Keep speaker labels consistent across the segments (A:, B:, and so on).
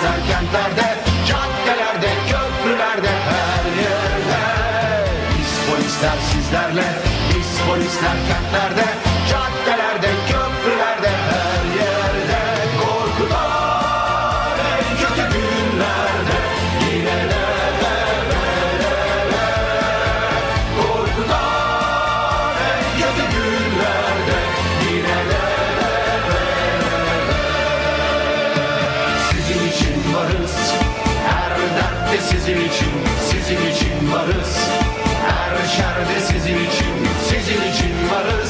A: ister kentlerde Caddelerde, köprülerde, her yerde. Biz polisler sizlerle Biz polisler kentlerde. İçin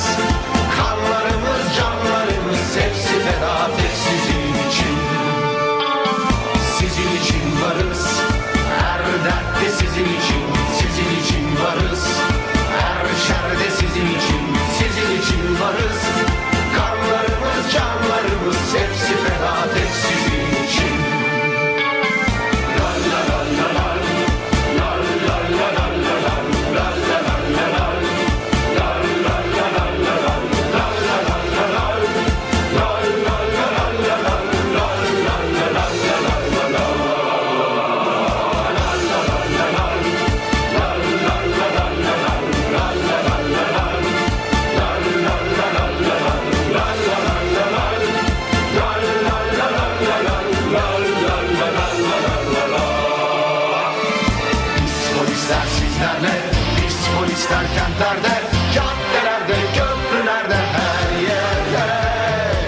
A: Polisler kentlerde Caddelerde, köprülerde Her yerde.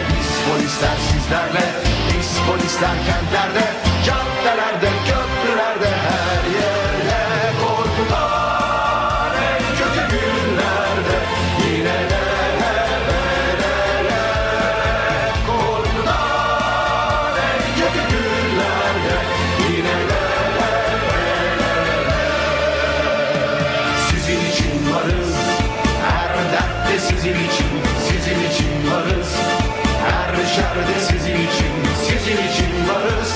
A: Biz polisler sizlerle Biz polisler kentlerde Caddelerde, köprülerde sizin için Sizin için varız. Her şerde sizin için Sizin için varız.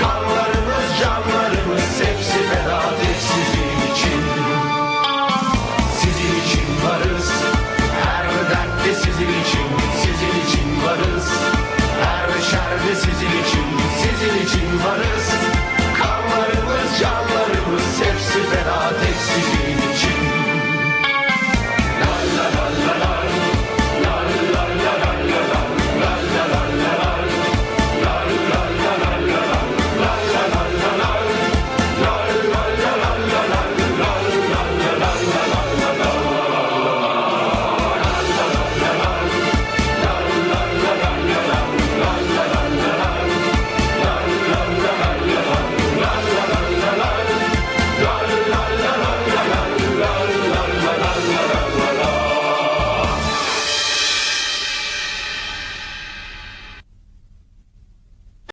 A: Kanlarımız canlarımız Hepsi feda tek sizin için. Sizin için varız. Her dertte sizin için Sizin için varız. Her şerde sizin için Sizin için varız